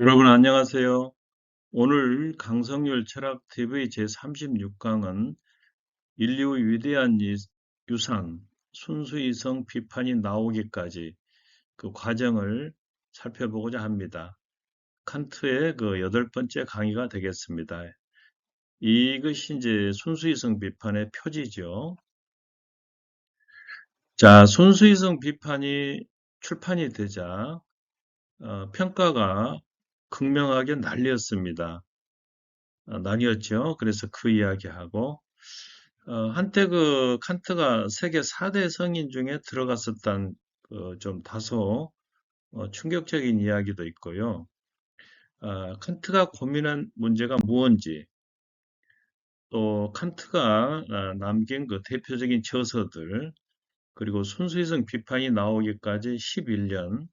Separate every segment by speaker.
Speaker 1: 여러분 안녕하세요. 오늘 강성률 철학TV 제36강은 인류의 위대한 이- 유산, 순수이성 비판이 나오기까지 그 과정을 살펴보고자 합니다. 칸트의 그 여덟 번째 강의가 되겠습니다. 이것이 이제 순수이성 비판의 표지죠. 자, 순수이성 비판이 출판이 되자 어, 평가가 극명하게 날렸습니다. 어, 나뉘었죠. 그래서 그 이야기하고 어, 한때 그 칸트가 세계 4대 성인 중에 들어갔었던 그좀 다소 어, 충격적인 이야기도 있고요. 아, 칸트가 고민한 문제가 무언지 또 칸트가 아, 남긴 그 대표적인 저서들 그리고 순수이성 비판이 나오기까지 11년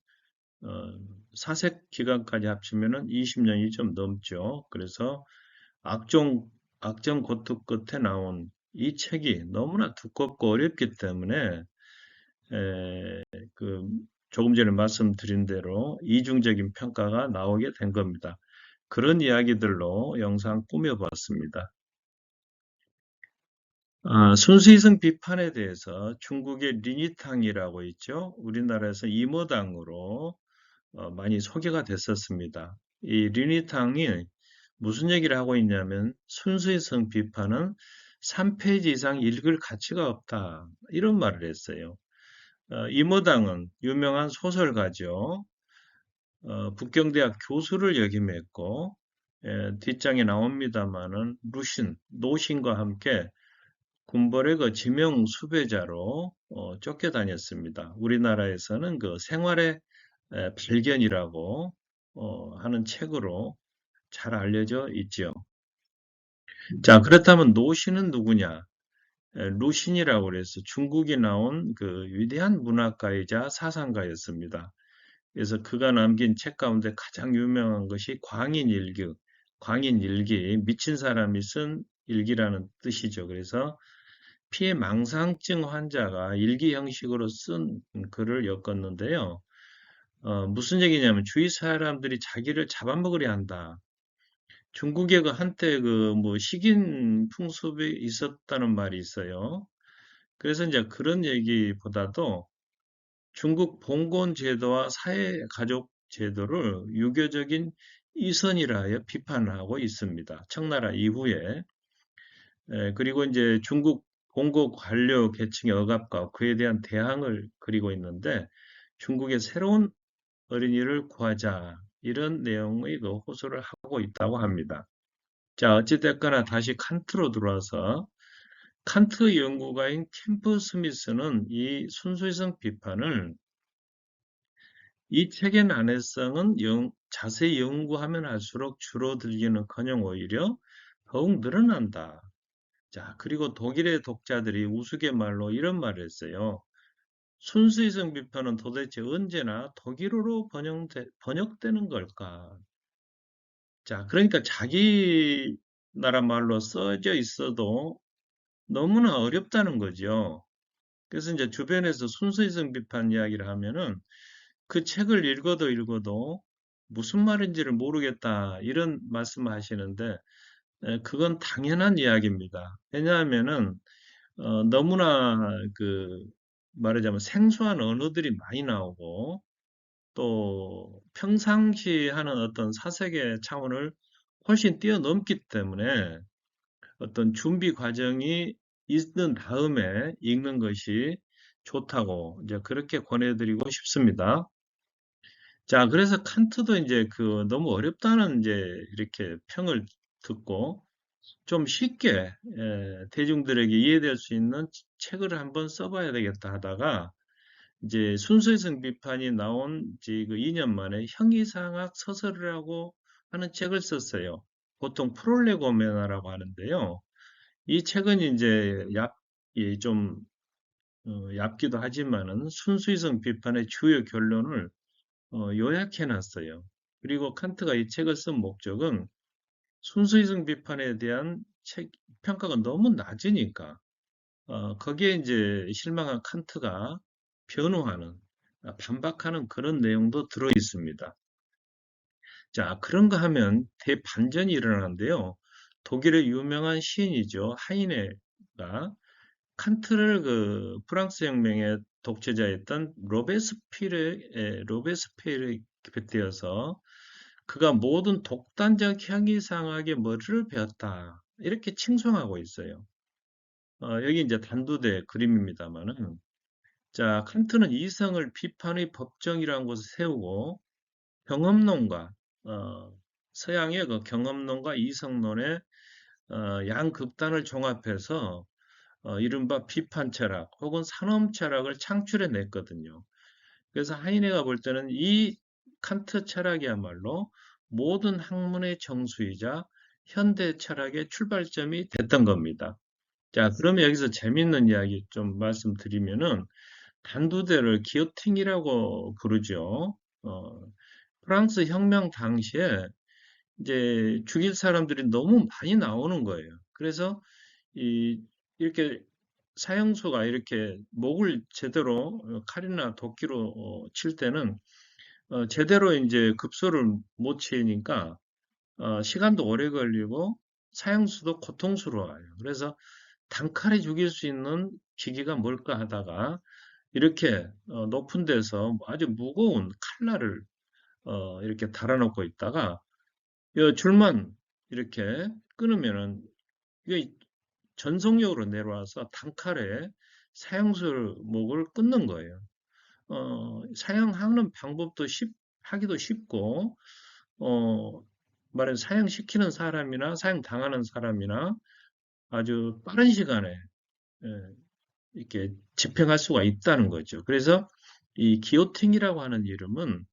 Speaker 1: 어, 사색 기간까지 합치면은 20년이 좀 넘죠. 그래서 악종, 악정 고투 끝에 나온 이 책이 너무나 두껍고 어렵기 때문에 에, 그 조금 전에 말씀드린 대로 이중적인 평가가 나오게 된 겁니다. 그런 이야기들로 영상 꾸며봤습니다. 아, 순수이성 비판에 대해서 중국의 리니탕이라고 있죠. 우리나라에서 이모당으로 어, 많이 소개가 됐었습니다. 이 리니탕이 무슨 얘기를 하고 있냐면 순수이성 비판은 3페이지 이상 읽을 가치가 없다. 이런 말을 했어요. 어, 이모당은 유명한 소설가죠. 어, 북경대학 교수를 역임했고 예, 뒷장에 나옵니다만은 루신, 노신과 함께 군벌의 그 지명 수배자로 어, 쫓겨다녔습니다. 우리나라에서는 그 생활의 에, 발견이라고 어, 하는 책으로 잘 알려져 있죠. 자, 그렇다면 노신은 누구냐? 에, 루신이라고 그래서 중국이 나온 그 위대한 문학가이자 사상가였습니다. 그래서 그가 남긴 책 가운데 가장 유명한 것이 광인일기, 광인일기, 미친 사람이 쓴 일기라는 뜻이죠. 그래서 피해 망상증 환자가 일기 형식으로 쓴 글을 엮었는데요. 어, 무슨 얘기냐면 주위 사람들이 자기를 잡아먹으려 한다. 중국에 그 한때 그 뭐 식인 풍습이 있었다는 말이 있어요. 그래서 이제 그런 얘기보다도 중국 봉건 제도와 사회 가족 제도를 유교적인 이선이라 하여 비판하고 있습니다. 청나라 이후에 에, 그리고 이제 중국 봉고 관료 계층의 억압과 그에 대한 대항을 그리고 있는데 중국의 새로운 어린이를 구하자 이런 내용의 그 호소를 하고 있다고 합니다. 자 어찌됐거나 다시 칸트로 들어와서 칸트 연구가인 캠프 스미스는 이 순수이성 비판을 이 책의 난해성은 영, 자세히 연구하면 할수록 줄어들기는커녕 오히려 더욱 늘어난다. 자, 그리고 독일의 독자들이 우스갯말로 이런 말을 했어요. 순수이성 비판은 도대체 언제나 독일어로 번역되, 번역되는 걸까? 자, 그러니까 자기 나라 말로 써져 있어도 너무나 어렵다는 거죠. 그래서 이제 주변에서 순수이성 비판 이야기를 하면은 그 책을 읽어도 읽어도 무슨 말인지를 모르겠다 이런 말씀을 하시는데 그건 당연한 이야기입니다. 왜냐하면은 어, 너무나 그 말하자면 생소한 언어들이 많이 나오고 또 평상시 하는 어떤 사색의 차원을 훨씬 뛰어넘기 때문에 어떤 준비 과정이 있는 다음에 읽는 것이 좋다고 이제 그렇게 권해드리고 싶습니다. 자, 그래서 칸트도 이제 그 너무 어렵다는 이제 이렇게 평을 듣고 좀 쉽게 예, 대중들에게 이해될 수 있는 책을 한번 써봐야 되겠다 하다가 이제 순수성 비판이 나온 지그 2년 만에 형이상학 서설이라고 하는 책을 썼어요. 보통 프롤레고메나라고 하는데요. 이 책은 이제 얇, 예, 좀 어, 얇기도 하지만은 순수이성 비판의 주요 결론을 어, 요약해 놨어요. 그리고 칸트가 이 책을 쓴 목적은 순수이성 비판에 대한 책, 평가가 너무 낮으니까 어, 거기에 이제 실망한 칸트가 변호하는 반박하는 그런 내용도 들어 있습니다. 자, 그런가 하면 대반전이 일어나는데요. 독일의 유명한 시인이죠. 하이네가 칸트를 그 프랑스 혁명의 독재자였던 로베스피르에 로베스피르에 빗대어서 그가 모든 독단적 형이상하게 머리를 베었다. 이렇게 칭송하고 있어요. 어, 여기 이제 단두대 그림입니다만은 자, 칸트는 이성을 비판의 법정이라는 곳을 세우고 경험론과 어, 서양의 그 경험론과 이성론의 어, 양극단을 종합해서 어, 이른바 비판 철학 혹은 산업 철학을 창출해 냈거든요. 그래서 하이네가 볼 때는 이 칸트 철학이야말로 모든 학문의 정수이자 현대 철학의 출발점이 됐던 겁니다. 자, 그러면 여기서 재밌는 이야기 좀 말씀드리면은 단두대를 기어팅이라고 부르죠. 어, 프랑스 혁명 당시에 이제 죽일 사람들이 너무 많이 나오는 거예요. 그래서 이 이렇게 사형수가 이렇게 목을 제대로 어, 칼이나 도끼로 어, 칠 때는 어, 제대로 이제 급소를 못 치니까 어, 시간도 오래 걸리고 사형수도 고통스러워요. 그래서 단칼에 죽일 수 있는 기기가 뭘까 하다가 이렇게 어, 높은 데서 아주 무거운 칼날을 어, 이렇게 달아놓고 있다가 이 줄만 이렇게 끊으면은 이게 전속력으로 내려와서 단칼에 사형수 목을 끊는 거예요. 어, 사형하는 방법도 쉽, 하기도 쉽고, 어, 말해 사형시키는 사람이나 사형당하는 사람이나 아주 빠른 시간에 예, 이렇게 집행할 수가 있다는 거죠. 그래서 이 기오팅이라고 하는 이름은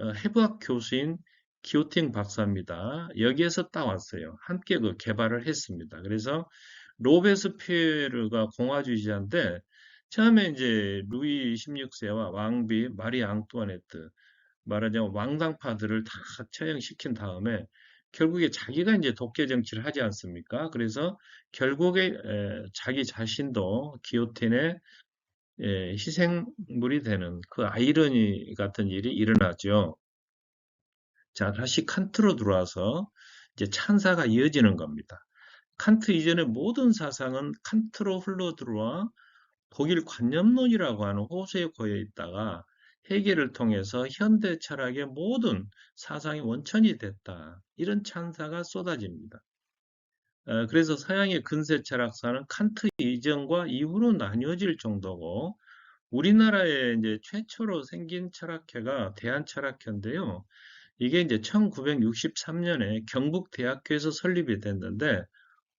Speaker 1: 어, 해부학 교수인 기오팅 박사입니다. 여기에서 따왔어요. 함께 그 개발을 했습니다. 그래서 로베스피에르가 공화주의자인데 처음에 이제 루이 16세와 왕비 마리 앙뚜아네트 말하자면 왕당파들을 다 처형시킨 다음에 결국에 자기가 이제 독재 정치를 하지 않습니까? 그래서 결국에 에, 자기 자신도 기요틴의 에, 희생물이 되는 그 아이러니 같은 일이 일어나죠. 자, 다시 칸트로 들어와서 이제 찬사가 이어지는 겁니다. 칸트 이전의 모든 사상은 칸트로 흘러 들어와 독일 관념론이라고 하는 호수에 고여 있다가 해결을 통해서 현대 철학의 모든 사상의 원천이 됐다. 이런 찬사가 쏟아집니다. 어, 그래서 서양의 근세 철학사는 칸트 이전과 이후로 나뉘어질 정도고 우리나라에 이제 최초로 생긴 철학회가 대한철학회인데요. 이게 이제 1963년에 경북대학교에서 설립이 됐는데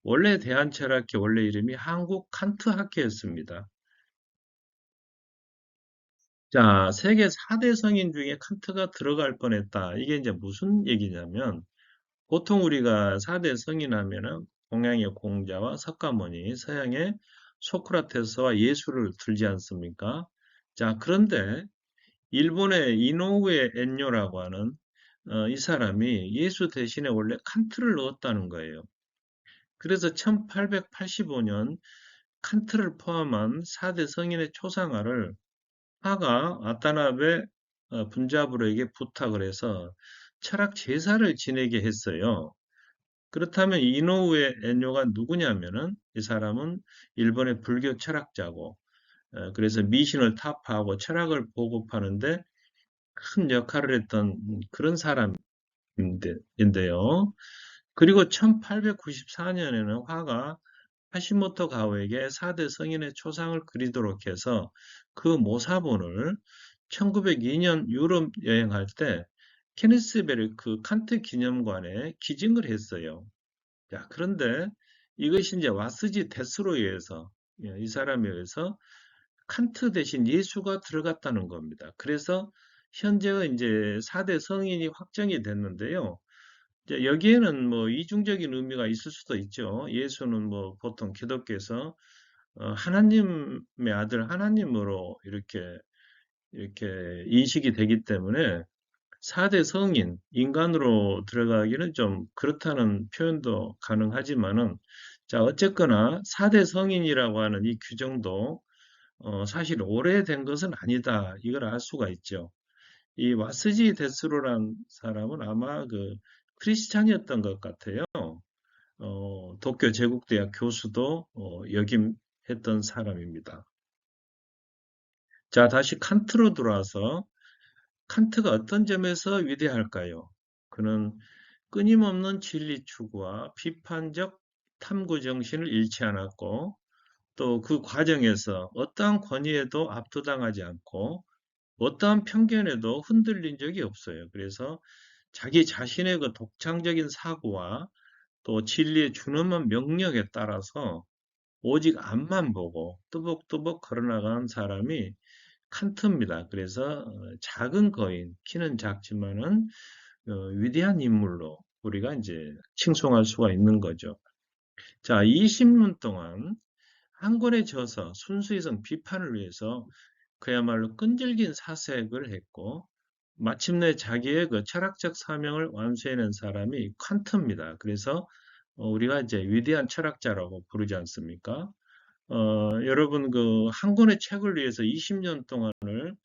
Speaker 1: 원래 대한철학회 원래 이름이 한국 칸트 학회였습니다. 자, 세계 4대 성인 중에 칸트가 들어갈 뻔했다. 이게 이제 무슨 얘기냐면 보통 우리가 4대 성인 하면은 동양의 공자와 석가모니, 서양의 소크라테스와 예수를 들지 않습니까? 자, 그런데 일본의 이노우에 엔요라고 하는 어, 이 사람이 예수 대신에 원래 칸트를 넣었다는 거예요. 그래서 1885년 칸트를 포함한 4대 성인의 초상화를 하가 아타나베 어, 분자부로에게 부탁을 해서 철학 제사를 지내게 했어요. 그렇다면 이노우에 엔요가 누구냐면은 이 사람은 일본의 불교 철학자고 어, 그래서 미신을 타파하고 철학을 보급하는데 큰 역할을 했던 그런 사람인데요. 그리고 1894년에는 화가 하시모토 가오에게 4대 성인의 초상을 그리도록 해서 그 모사본을 1902년 유럽 여행할 때 케니스 베르크 칸트 기념관에 기증을 했어요. 자, 그런데 이것이 이제 와스지 데스로에 의해서 예, 이 사람에 의해서 칸트 대신 예수가 들어갔다는 겁니다. 그래서 현재의 이제 4대 성인이 확정이 됐는데요. 여기에는 뭐 이중적인 의미가 있을 수도 있죠. 예수는 뭐 보통 기독교에서 어, 하나님의 아들 하나님으로 이렇게 이렇게 인식이 되기 때문에 4대 성인, 인간으로 들어가기는 좀 그렇다는 표현도 가능하지만은 자, 어쨌거나 4대 성인이라고 하는 이 규정도 어, 사실 오래된 것은 아니다. 이걸 알 수가 있죠. 이 와스지 데스로란 사람은 아마 그 크리스찬이었던 것 같아요. 어, 도쿄 제국대학 교수도 어, 역임했던 사람입니다. 자, 다시 칸트로 돌아와서 칸트가 어떤 점에서 위대할까요? 그는 끊임없는 진리 추구와 비판적 탐구 정신을 잃지 않았고 또 그 과정에서 어떠한 권위에도 압도당하지 않고 어떠한 편견에도 흔들린 적이 없어요. 그래서 자기 자신의 그 독창적인 사고와 또 진리의 준엄한 명령에 따라서 오직 앞만 보고 뚜벅뚜벅 걸어나가는 사람이 칸트입니다. 그래서 어, 작은 거인, 키는 작지만은 어, 위대한 인물로 우리가 이제 칭송할 수가 있는 거죠. 자, 20년 동안 한 권의 저서 순수이성 비판을 위해서 그야말로 끈질긴 사색을 했고 마침내 자기의 그 철학적 사명을 완수해낸 사람이 칸트입니다. 그래서 어, 우리가 이제 위대한 철학자라고 부르지 않습니까? 어, 여러분 그 한 권의 책을 위해서 20년 동안을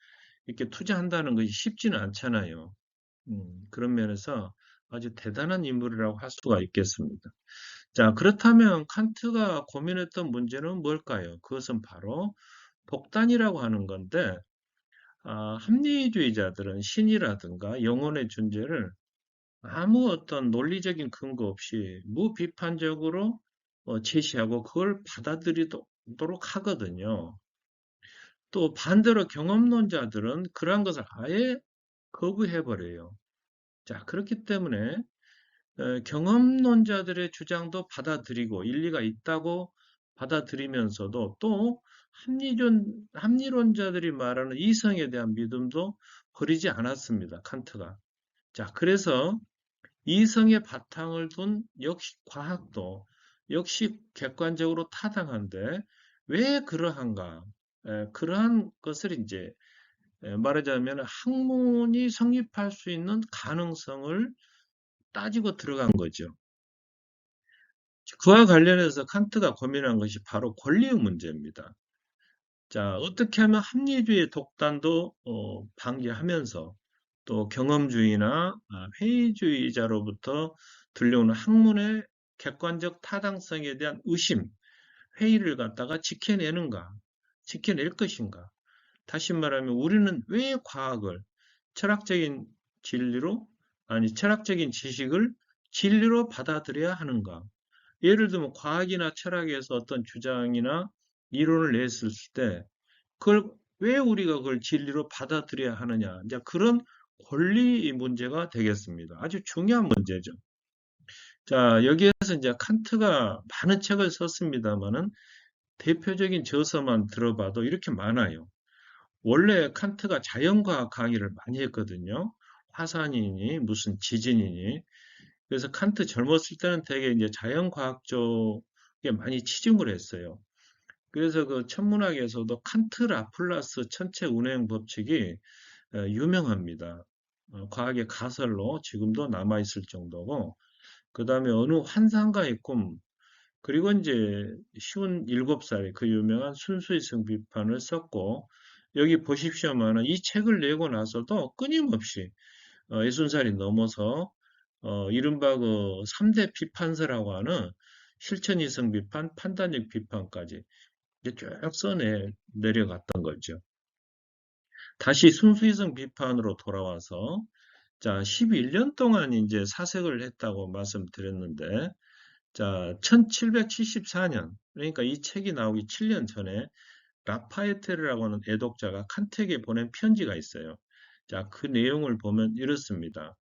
Speaker 1: 이렇게 투자한다는 것이 쉽지는 않잖아요. 음, 그런 면에서 아주 대단한 인물이라고 할 수가 있겠습니다. 자, 그렇다면 칸트가 고민했던 문제는 뭘까요? 그것은 바로 복단이라고 하는 건데, 아, 합리주의자들은 신이라든가 영혼의 존재를 아무 어떤 논리적인 근거 없이 무비판적으로 어, 제시하고 그걸 받아들이도록 하거든요. 또 반대로 경험론자들은 그러한 것을 아예 거부해버려요. 자, 그렇기 때문에 어, 경험론자들의 주장도 받아들이고 일리가 있다고 받아들이면서도 또 합리론, 합리론자들이 말하는 이성에 대한 믿음도 버리지 않았습니다. 칸트가. 자, 그래서 이성의 바탕을 둔 역시 과학도 역시 객관적으로 타당한데 왜 그러한가? 에, 그러한 것을 이제 에, 말하자면 학문이 성립할 수 있는 가능성을 따지고 들어간 거죠. 그와 관련해서 칸트가 고민한 것이 바로 권리의 문제입니다. 자, 어떻게 하면 합리주의 독단도 어, 방지하면서 또 경험주의나 아, 회의주의자로부터 들려오는 학문의 객관적 타당성에 대한 의심, 회의를 갖다가 지켜내는가, 지켜낼 것인가. 다시 말하면 우리는 왜 과학을 철학적인 진리로, 아니 철학적인 지식을 진리로 받아들여야 하는가. 예를 들면 과학이나 철학에서 어떤 주장이나 이론을 냈을 때 그걸 왜 우리가 그걸 진리로 받아들여야 하느냐. 이제 그런 권리 문제가 되겠습니다. 아주 중요한 문제죠. 자, 여기에서 이제 칸트가 많은 책을 썼습니다만은 대표적인 저서만 들어봐도 이렇게 많아요. 원래 칸트가 자연과학 강의를 많이 했거든요. 화산이니 무슨 지진이니. 그래서 칸트 젊었을 때는 되게 이제 자연과학 쪽에 많이 치중을 했어요. 그래서 그 천문학에서도 칸트 라플라스 천체 운행 법칙이 어, 유명합니다. 어, 과학의 가설로 지금도 남아있을 정도고, 그 다음에 어느 환상가의 꿈, 그리고 이제 쉬운 일곱 살에 그 유명한 순수이성 비판을 썼고, 여기 보십시오만은 이 책을 내고 나서도 끊임없이 어, 60살이 넘어서 어, 이른바 그 3대 비판서라고 하는 실천이성 비판, 판단력 비판까지 쭉 써내 내려갔던 거죠. 다시 순수이성 비판으로 돌아와서 자 11년 동안 이제 사색을 했다고 말씀드렸는데 자 1774년 그러니까 이 책이 나오기 7년 전에 라파에테르라고 하는 애독자가 칸트에게 보낸 편지가 있어요. 자, 그 내용을 보면 이렇습니다.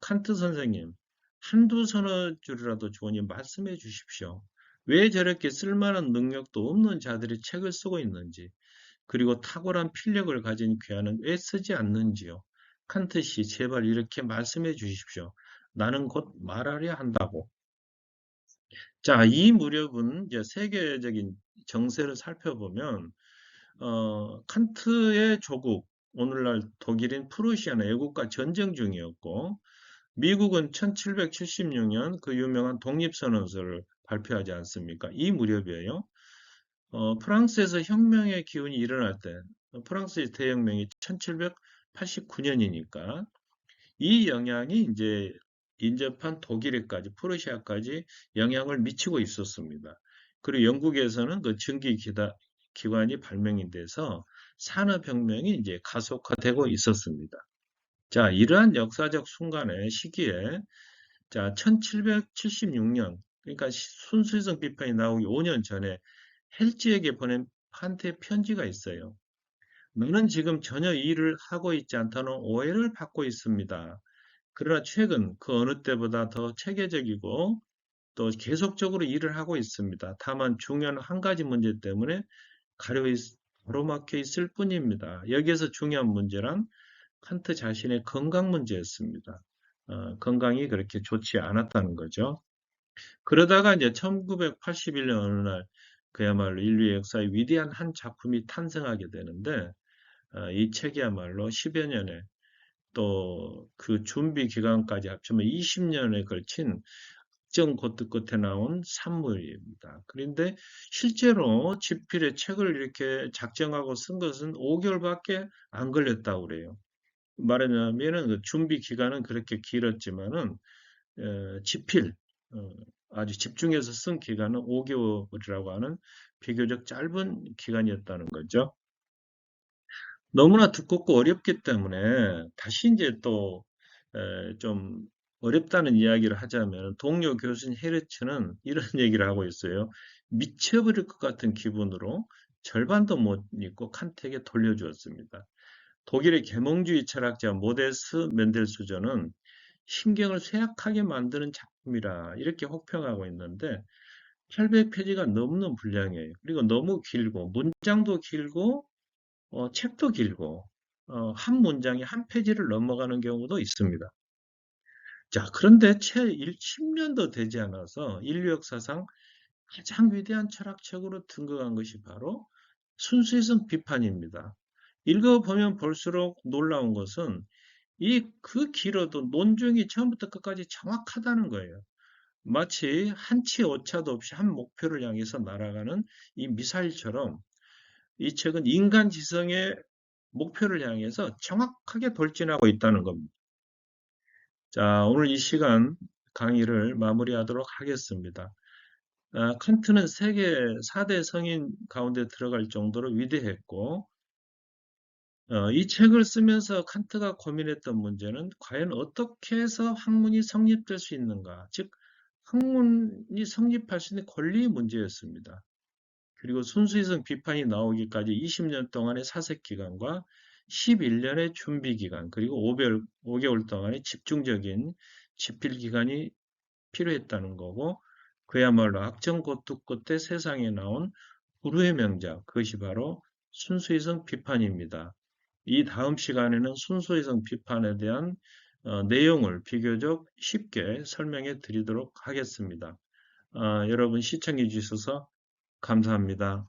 Speaker 1: 칸트 선생님, 한두 서너 줄이라도 좋으니 말씀해 주십시오. 왜 저렇게 쓸만한 능력도 없는 자들이 책을 쓰고 있는지, 그리고 탁월한 필력을 가진 귀하는 왜 쓰지 않는지요? 칸트 씨, 제발 이렇게 말씀해 주십시오. 나는 곧 말하려 한다고. 자, 이 무렵은 이제 세계적인 정세를 살펴보면 어, 칸트의 조국, 오늘날 독일인 프루시아는 애국가 전쟁 중이었고 미국은 1776년 그 유명한 독립선언서를 발표하지 않습니까? 이 무렵이에요. 어, 프랑스에서 혁명의 기운이 일어날 때 프랑스의 대혁명이 89년이니까 이 영향이 이제 인접한 독일에까지 프러시아까지 영향을 미치고 있었습니다. 그리고 영국에서는 그 증기 기다, 기관이 발명이 돼서 산업혁명이 이제 가속화되고 있었습니다. 자, 이러한 역사적 순간의 시기에 자, 1776년 그러니까 순수성 비판이 나오기 5년 전에 헬지에게 보낸 판테 편지가 있어요. 너는 지금 전혀 일을 하고 있지 않다는 오해를 받고 있습니다. 그러나 최근 그 어느 때보다 더 체계적이고 또 계속적으로 일을 하고 있습니다. 다만 중요한 한 가지 문제 때문에 가로막혀 있을 뿐입니다. 여기에서 중요한 문제란 칸트 자신의 건강 문제였습니다. 어, 건강이 그렇게 좋지 않았다는 거죠. 그러다가 이제 1981년 어느 날 그야말로 인류의 역사의 위대한 한 작품이 탄생하게 되는데 어, 이 책이야말로 10여 년에 또 그 준비 기간까지 합치면 20년에 걸친 특정 고트 끝에 나온 산물입니다. 그런데 실제로 집필의 책을 이렇게 작정하고 쓴 것은 5개월밖에 안 걸렸다고 그래요. 말하자면은 그 준비 기간은 그렇게 길었지만은 어, 집필 어, 아주 집중해서 쓴 기간은 5개월이라고 하는 비교적 짧은 기간이었다는 거죠. 너무나 두껍고 어렵기 때문에 다시 이제 또 좀 어렵다는 이야기를 하자면 동료 교수인 헤르츠는 이런 얘기를 하고 있어요. 미쳐버릴 것 같은 기분으로 절반도 못 읽고 칸텍에 돌려주었습니다. 독일의 계몽주의 철학자 모데스 멘델수저는 신경을 쇠약하게 만드는 작품이라 이렇게 혹평하고 있는데 800페이지가 넘는 분량이에요. 그리고 너무 길고 문장도 길고 어, 책도 길고 어, 한 문장이 한 페이지를 넘어가는 경우도 있습니다. 자, 그런데 채 10년도 되지 않아서 인류 역사상 가장 위대한 철학책으로 등극한 것이 바로 순수이성 비판입니다. 읽어보면 볼수록 놀라운 것은 이 그 길어도 논중이 처음부터 끝까지 정확하다는 거예요. 마치 한치 오차도 없이 한 목표를 향해서 날아가는 이 미사일처럼 이 책은 인간 지성의 목표를 향해서 정확하게 돌진하고 있다는 겁니다. 자, 오늘 이 시간 강의를 마무리하도록 하겠습니다. 아, 칸트는 세계 4대 성인 가운데 들어갈 정도로 위대했고 어, 이 책을 쓰면서 칸트가 고민했던 문제는 과연 어떻게 해서 학문이 성립될 수 있는가 즉 학문이 성립할 수 있는 권리 문제였습니다. 그리고 순수이성 비판이 나오기까지 20년 동안의 사색 기간과 11년의 준비 기간 그리고 5개월, 5개월 동안의 집중적인 집필 기간이 필요했다는 거고 그야말로 악정고투 끝에 세상에 나온 불후의 명작 그것이 바로 순수이성 비판입니다. 이 다음 시간에는 순수이성 비판에 대한 어, 내용을 비교적 쉽게 설명해 드리도록 하겠습니다. 어, 여러분 시청해 주셔서 감사합니다.